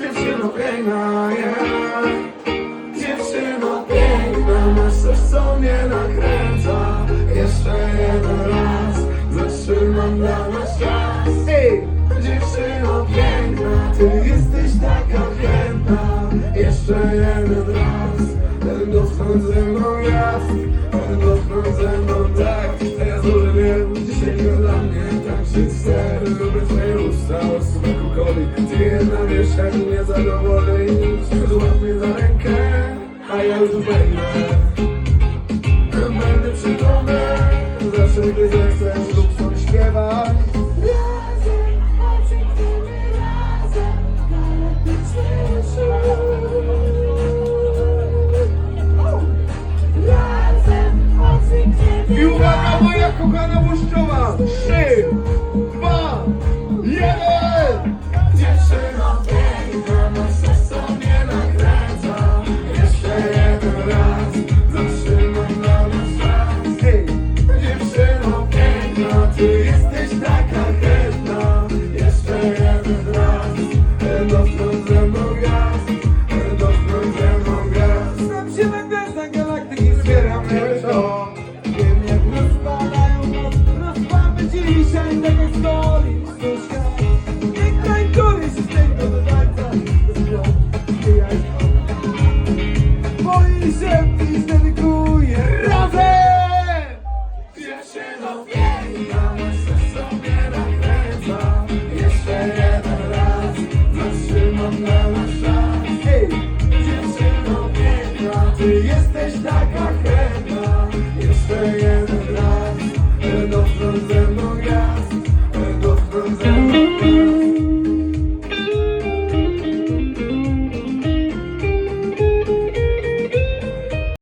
Dziewczyno piękna, yeah. Dziewczyno piękna, masz coś co mnie nakręca. Jeszcze jeden raz, zatrzymam dla nas czas. Dziewczyno piękna, ty jesteś taka chętna Jeszcze jeden raz, ten dotknąć ze mną gwiazd Ten dotknąć ze mną Sister, lubię twoje usta o smaku coli Ty jedna wiesz jak mnie zadowoli Złap mnie za rękę, a ja już wejdę Będę przytomny, zawsze gdy zechcesz kochana Łuszczowa! Trzy, dwa, jeden! Dziewczyno piękna, na serca mnie nakręca Jeszcze jeden raz, zatrzymam na nas czas Dziewczyno piękna, ty jesteś taka chętna Jeszcze jeden raz piszę, dziś dedykuję razem! Dziewczyno, piękna, myślę sobie nakręca Jeszcze jeden raz, zatrzymam na nasz czas piękna, ty jesteś taka